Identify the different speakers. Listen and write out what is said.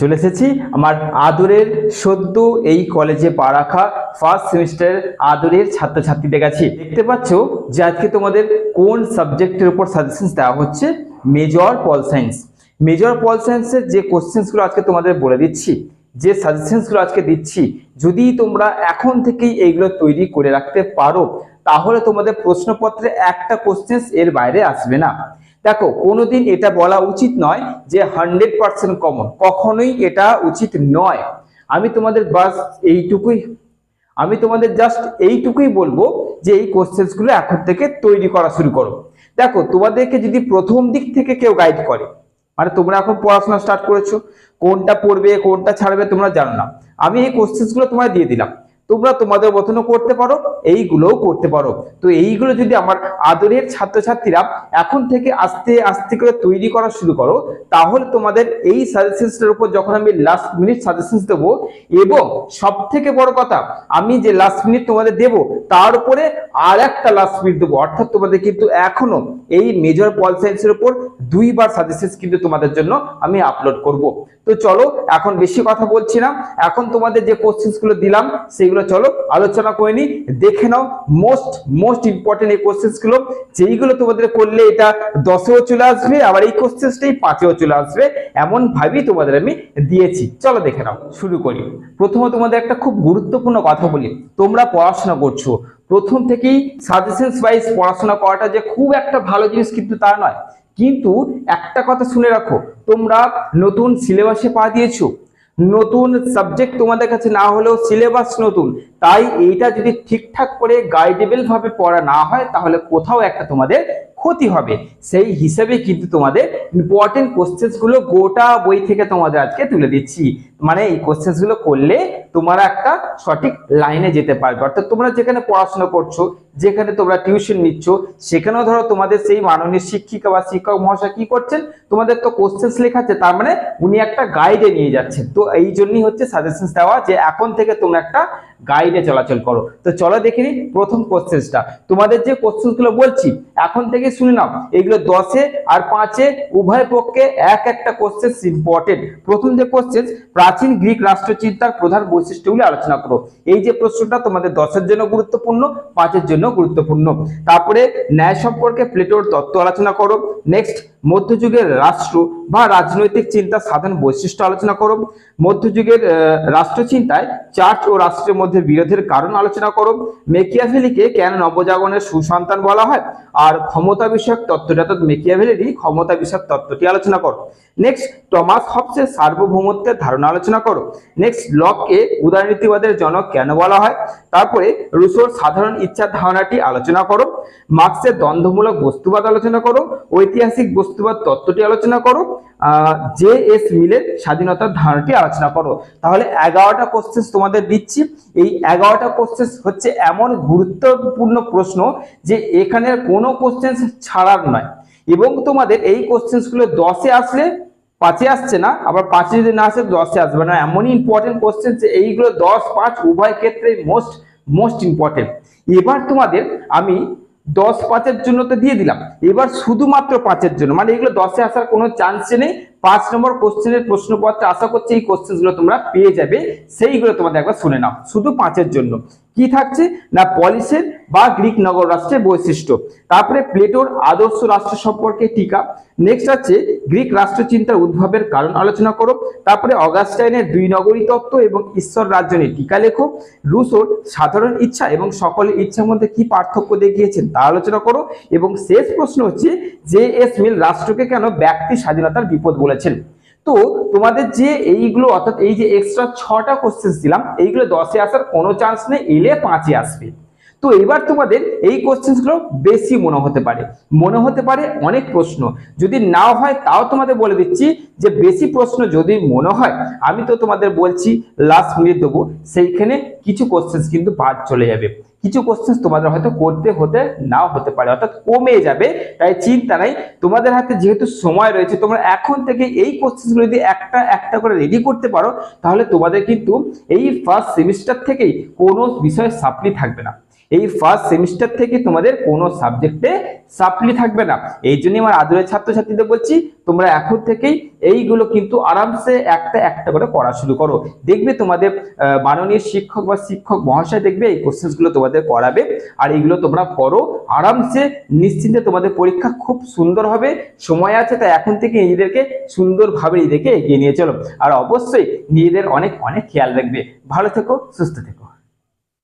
Speaker 1: চলে এসেছি। আমার আদরের সদ্য এই কলেজে পা রাখা ফার্স্ট সেমিস্টারের আদরের ছাত্রছাত্রীদের কাছে। দেখতে পাচ্ছ যে আজকে তোমাদের কোন সাবজেক্টের উপর সাজেশন দেওয়া হচ্ছে? Major pol science major pol সায়েন্সের যে কোশ্চেন্সগুলো আজকে তোমাদের বলে দিচ্ছি, যে সাজেশনসগুলো আজকে দিচ্ছি, যদি তোমরা এখন থেকেই এইগুলো তৈরি করে রাখতে পারো, তাহলে তোমাদের প্রশ্নপত্রে একটা কোশ্চেন্স এর বাইরে আসবে না। দেখো, কোনোদিন এটা বলা উচিত নয় যে হান্ড্রেড পার্সেন্ট কমন কখনোই এটা উচিত নয়। আমি তোমাদের বাস এইটুকুই, আমি তোমাদের জাস্ট এইটুকুই বলব যে এই কোশ্চেন্সগুলো এখন থেকে তৈরি করা শুরু করো। দেখো, তোমাদেরকে যদি প্রথম দিক থেকে কেউ গাইড করে মানে তোমরা এখন পড়াশোনা স্টার্ট করেছ, কোনটা পড়বে, কোনটা ছাড়বে তোমরা জানো না। আমি এই কোশ্চেন্সগুলো তোমায় দিয়ে দিলাম। তোমরা তোমাদের মতনও করতে পারো, এইগুলোও করতে পারো। তো এইগুলো যদি আমার আদরের ছাত্রছাত্রীরা এখন থেকে আস্তে আস্তে করে তৈরি করা শুরু করো, তাহলে তোমাদের এই সাজেশনসটার উপর যখন আমি লাস্ট মিনিট সাজেশনস দেবো, এবং সব থেকে বড় কথা, আমি যে লাস্ট মিনিট তোমাদের দেবো, তার উপরে আর একটা লাস্ট মিনিট দেবো। অর্থাৎ তোমাদের কিন্তু এখনও এই মেজর পল সায়েন্সের উপর দুইবার সাজেশনস কিন্তু তোমাদের জন্য আমি আপলোড করব। তো চলো, এখন বেশি কথা বলছি না। এখন তোমাদের যে কোশ্চেন্সগুলো দিলাম, সেগুলো চলো আলোচনা করে নি দেখে নাও মোস্ট মোস্ট ইম্পর্টেন্ট এই কোশ্চেন্সগুলো। যেইগুলো তোমাদের করলে এটা দশেও চলে আসবে, আবার এই কোশ্চেন্সটাই পাঁচেও চলে আসবে। এমন ভাবেই তোমাদের আমি দিয়েছি। চলো দেখে নাও, শুরু করি। প্রথমে তোমাদের একটা খুব গুরুত্বপূর্ণ কথা বলি। তোমরা পড়াশোনা করছ। প্রথম থেকেই সাজেশনস ওয়াইজ পড়াশোনা করাটা যে খুব একটা ভালো জিনিস কিন্তু তা নয়। কিন্তু একটা কথা শুনে রাখো, তোমরা নতুন সিলেবাসে পা দিয়েছ। নতুন সাবজেক্ট তোমাদের কাছে না হলেও সিলেবাস নতুন। তাই এইটা যদি ঠিকঠাক করে গাইডেবল ভাবে পড়া না হয়, তাহলে কোথাও একটা তোমাদের ক্ষতি হবে। সেই হিসেবে কিন্তু তোমাদের ইম্পর্টেন্ট কোশ্চেন্সগুলো গোটা বই থেকে তোমাদের আজকে তুলে দিচ্ছি। মানে এই কোশ্চেন্সগুলো করলে তোমরা একটা সঠিক লাইনে যেতে পারবে। অর্থাৎ তোমরা যেখানে পড়াশোনা করছ, যেখানে তোমরা টিউশন নিচ্ছ, সেখানেও ধরো তোমাদের সেই মাননীয় শিক্ষিকা বা শিক্ষক মহাশয় কি করছেন? তোমাদের তো কোশ্চেন্স লেখাচ্ছে তার মানে উনি একটা গাইডে নিয়ে যাচ্ছেন। তো এই জন্যই হচ্ছে সাজেশন দেওয়া যে এখন থেকে তোমরা একটা গাইডে চলাচল করো। তো চলো দেখে নিই প্রথম কোশ্চেন্সটা তোমাদের যে কোশ্চেন্সগুলো বলছি, এখন থেকে শুনে নাও। এগুলো দশে আর পাঁচে উভয় পক্ষে এক একটা কোশ্চেন ইম্পর্টেন্ট প্রথম যে কোশ্চেন প্রাচীন গ্রিক রাষ্ট্রচিন্তার প্রধান বৈশিষ্ট্যগুলি আলোচনা করো। এই যে প্রশ্নটা তোমাদের দশের জন্য গুরুত্বপূর্ণ, পাঁচের জন্য গুরুত্বপূর্ণ। তারপরে ন্যায় সম্পর্কে প্লেটোর তত্ত্ব আলোচনা করো। নেক্সট মধ্যযুগের রাষ্ট্র বা রাজনৈতিক চিন্তার সাধারণ বৈশিষ্ট্য আলোচনা করো। মধ্যযুগের আহ, রাষ্ট্রচিন্তায় চার্চ ও রাষ্ট্রের মধ্যে বিরোধের কারণ আলোচনা করো। মেকিয়াভেলিকে কেন নবজাগরণের সুসন্তান বলা হয়? আর ক্ষমতা বিষয়ক তত্ত্বটা অর্থাৎ মেকিয়াভেলিরই ক্ষমতা বিষয়ক তত্ত্বটি আলোচনা করো। নেক্সট টমাস হবসের সার্বভৌমত্বের ধারণা আলোচনা করো। নেক্সট লককে উদারনীতিবাদের জনক কেন বলা হয়? তারপরে রুশোর সাধারণ ইচ্ছার ধারণাটি আলোচনা করো। মার্ক্সের দ্বন্দ্বমূলক বস্তুবাদ আলোচনা করো। ঐতিহাসিক বস্তুবাদ তত্ত্বটি আলোচনা করো জে এস মিলের স্বাধীনতার ধারণাটি আলোচনা করো। তাহলে এগারোটা কোশ্চেন তোমাদের দিচ্ছি। এই এগারোটা কোশ্চেন হচ্ছে এমন গুরুত্বপূর্ণ প্রশ্ন যে এখানে কোনো কোশ্চেন ছাড়ার নয়। এবং তোমাদের এই কোশ্চেন্সগুলো দশে আসলে পাঁচে আসছে না, আবার পাঁচে যদি না আসে দশে আসবে না। এমনই ইম্পর্টেন্ট কোশ্চেন যে এইগুলো দশ পাঁচ উভয় ক্ষেত্রে মোস্ট মোস্ট ইম্পর্টেন্ট এবার তোমাদের আমি দশ পাঁচের জন্য তো দিয়ে দিলাম। এবার শুধুমাত্র পাঁচের জন্য মানে এগুলো দশে আসার কোনো চান্স নেই। পাঁচ নম্বর কোশ্চেনের প্রশ্নপত্র আশা করছি এই কোশ্চেনগুলো তোমরা পেয়ে যাবে। সেইগুলো তোমাদের একবার শুনে নাও, শুধু পাঁচের জন্য। কি থাকছে? না পলিসের বা গ্রিক নগর রাষ্ট্রের বৈশিষ্ট্য। তারপরে প্লেটোর আদর্শ রাষ্ট্র সম্পর্কে টিকা। নেক্সট আছে, গ্রিক রাষ্ট্রচিন্তার উদ্ভবের কারণ আলোচনা করো। তারপরে অগাস্টাইনের দুই নগরী তত্ত্ব এবং ঈশ্বর রাজ্য নিয়ে টিকা লেখো। রুশোর সাধারণ ইচ্ছা এবং সকলের ইচ্ছার মধ্যে কি পার্থক্য দেখিয়েছেন তা আলোচনা করো। এবং শেষ প্রশ্ন হচ্ছে, জে এস মিল রাষ্ট্রকে কেন ব্যক্তি স্বাধীনতার বিপদ বলেছেন? তো তোমাদের যে এইগুলো, অর্থাৎ এই যে এক্সট্রা ছটা কোশ্চেন দিলাম, এইগুলো দশে আসার কোনো চান্স নেই, এলে পাঁচে আসবে। তো এবার তোমাদের এই কোশ্চেন্সগুলো বেশি মনে হতে পারে। মনে হতে পারে অনেক প্রশ্ন। যদি নাও হয়, তাও তোমাদের বলে দিচ্ছি যে বেশি প্রশ্ন যদি মনে হয়, আমি তো তোমাদের বলছি লাস্ট মিনিট দেবো। সেইখানে কিছু কোশ্চেন্স কিন্তু বাদ চলে যাবে। কিছু কোশ্চেন্স তোমাদের হয়তো করতে হতে নাও হতে পারে, অর্থাৎ কমে যাবে। তাই চিন্তা নাই। তোমাদের হাতে যেহেতু সময় রয়েছে, তোমরা এখন থেকে এই কোশ্চেন্সগুলো যদি একটা একটা করে রেডি করতে পারো, তাহলে তোমাদের কিন্তু এই ফার্স্ট সেমিস্টার থেকেই কোনো বিষয়ে সাপ্লি থাকবে না। এই ফার্স্ট সেমিস্টার থেকে তোমাদের কোনো সাবজেক্টে সাপ্লি থাকবে না। এই জন্য আমার আদরের ছাত্রছাত্রীদের বলছি, তোমরা এখন থেকেই এইগুলো কিন্তু আরামসে একটা একটা করে পড়া শুরু করো। দেখবে তোমাদের মাননীয় শিক্ষক বা শিক্ষক মহাশয় দেখবে এই কোশ্চেন্সগুলো তোমাদের করাবে আর এইগুলো তোমরা করো আরামসে। নিশ্চিন্তে তোমাদের পরীক্ষা খুব সুন্দর হবে, সময় আছে তাই এখন থেকে নিজেদেরকে সুন্দরভাবে নিজেদেরকে এগিয়ে নিয়ে চলো। আর অবশ্যই নিজেদের অনেক অনেক খেয়াল রাখবে। ভালো থেকো, সুস্থ থেকো।